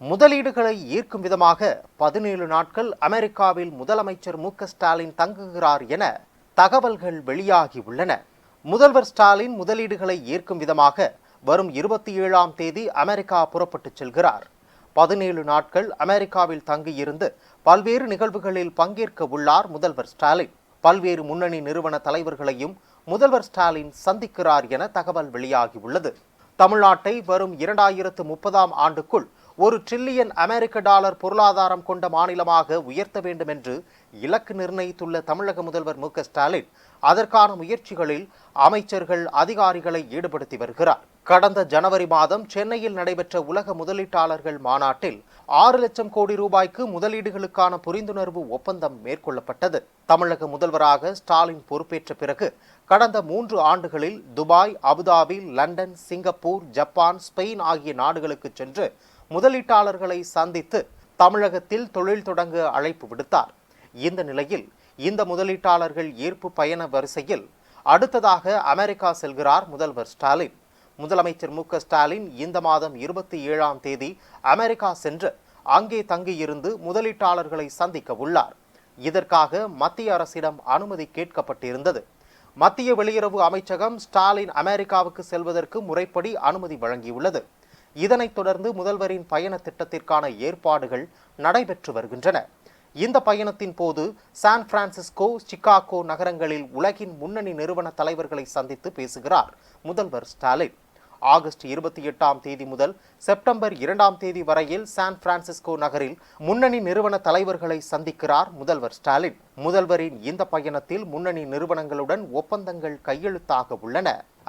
முதலீடுகளை ஈர்க்கும் விதமாக பதினேழு நாட்கள் அமெரிக்காவில் முதலமைச்சர் மு ஸ்டாலின் தங்குகிறார் என தகவல்கள் வெளியாகி உள்ளன. முதல்வர் ஸ்டாலின் முதலீடுகளை ஈர்க்கும் விதமாக வரும் இருபத்தி ஏழாம் தேதி அமெரிக்கா புறப்பட்டுச் செல்கிறார். பதினேழு நாட்கள் அமெரிக்காவில் தங்கியிருந்து பல்வேறு நிகழ்வுகளில் பங்கேற்க உள்ளார் முதல்வர் ஸ்டாலின். பல்வேறு முன்னணி நிறுவன தலைவர்களையும் முதல்வர் ஸ்டாலின் சந்திக்கிறார் என தகவல் வெளியாகியுள்ளது தமிழ்நாட்டை வரும் இரண்டாயிரத்து முப்பதாம் ஆண்டுக்குள் ஒரு டிரில்லியன் அமெரிக்க டாலர் பொருளாதாரம் கொண்ட மாநிலமாக உயர்த்த வேண்டும் என்று இலக்கு நிர்ணயித்துள்ள தமிழக முதல்வர் மு க ஸ்டாலின் அதற்கான முயற்சிகளில் அமைச்சர்கள் அதிகாரிகளை ஈடுபடுத்தி வருகிறார். கடந்த ஜனவரி மாதம் சென்னையில் நடைபெற்ற உலக முதலீட்டாளர்கள் மாநாட்டில் ஆறு லட்சம் கோடி ரூபாய்க்கு முதலீடுகளுக்கான புரிந்துணர்வு ஒப்பந்தம் மேற்கொள்ளப்பட்டது. தமிழக முதல்வராக ஸ்டாலின் பொறுப்பேற்ற பிறகு கடந்த மூன்று ஆண்டுகளில் Dubai Abu Dhabi London Singapore Japan Spain ஆகிய நாடுகளுக்கு சென்று முதலீட்டாளர்களை சந்தித்து தமிழகத்தில் தொழில் தொடங்க அழைப்பு விடுத்தார். இந்த நிலையில் இந்த முதலீட்டாளர்கள் ஈர்ப்பு பயண வரிசையில் அடுத்ததாக அமெரிக்கா செல்கிறார் முதல்வர் ஸ்டாலின். முதலமைச்சர் மு ஸ்டாலின் இந்த மாதம் இருபத்தி ஏழாம் தேதி அமெரிக்கா சென்று அங்கே தங்கியிருந்து முதலீட்டாளர்களை சந்திக்க உள்ளார். இதற்காக மத்திய அரசிடம் அனுமதி கேட்கப்பட்டிருந்தது. மத்திய வெளியுறவு அமைச்சகம் ஸ்டாலின் அமெரிக்காவுக்கு செல்வதற்கு முறைப்படி அனுமதி வழங்கியுள்ளது. இதனைத் தொடர்ந்து முதல்வரின் பயண திட்டத்திற்கான ஏற்பாடுகள் நடைபெற்று வருகின்றன. இந்த பயணத்தின் போது சான் பிரான்சிஸ்கோ சிகாகோ நகரங்களில் உலகின் முன்னணி நிறுவன தலைவர்களை சந்தித்து பேசுகிறார் முதல்வர் ஸ்டாலின். ஆகஸ்ட் இருபத்தி எட்டாம் தேதி முதல் செப்டம்பர் இரண்டாம் தேதி வரையில் சான் பிரான்சிஸ்கோ நகரில் முன்னணி நிறுவன தலைவர்களை சந்திக்கிறார் முதல்வர் ஸ்டாலின். முதல்வரின் இந்த பயணத்தில் முன்னணி நிறுவனங்களுடன் ஒப்பந்தங்கள் கையெழுத்தாக உள்ளன.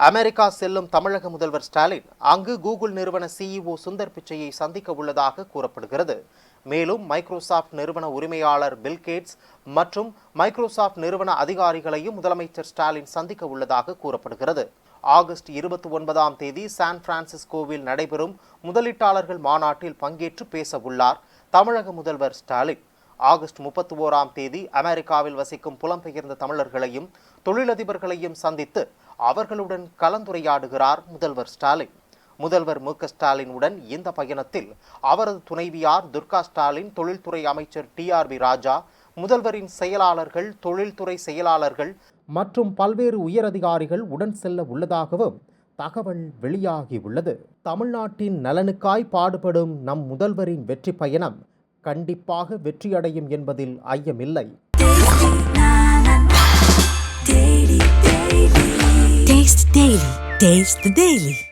அமெரிக்கா செல்லும் தமிழக முதல்வர் ஸ்டாலின் அங்கு கூகுள் நிறுவன சிஇஓ சுந்தர் பிச்சையை சந்திக்க உள்ளதாக கூறப்படுகிறது. மேலும் மைக்ரோசாஃப்ட் நிறுவன உரிமையாளர் பில்கேட்ஸ் மற்றும் மைக்ரோசாஃப்ட் நிறுவன அதிகாரிகளையும் முதலமைச்சர் ஸ்டாலின் சந்திக்க உள்ளதாக கூறப்படுகிறது. ஆகஸ்ட் இருபத்தி ஒன்பதாம் தேதி சான் பிரான்சிஸ்கோவில் நடைபெறும் முதலீட்டாளர்கள் மாநாட்டில் பங்கேற்று பேச உள்ளார் தமிழக முதல்வர் ஸ்டாலின். ஆகஸ்ட் முப்பத்தி ஓராம் தேதி அமெரிக்காவில் வசிக்கும் புலம்பெயர்ந்த தமிழர்களையும் தொழிலதிபர்களையும் சந்தித்து அவர்களுடன் கலந்துரையாடுகிறார் முதல்வர் ஸ்டாலின். முதல்வர் மு ஸ்டாலினுடன் இந்த பயணத்தில் அவரது துணைவியார் துர்கா ஸ்டாலின் தொழில்துறை அமைச்சர் டி ஆர் பி ராஜா முதல்வரின் செயலாளர்கள் தொழில்துறை செயலாளர்கள் மற்றும் பல்வேறு உயரதிகாரிகள் உடன் செல்ல உள்ளதாகவும் தகவல் வெளியாகியுள்ளது தமிழ்நாட்டின் நலனுக்காய் பாடுபடும் நம் முதல்வரின் வெற்றி பயணம் கண்டிப்பாக வெற்றியடையும் என்பதில் ஐயமில்லை Taste the Daily.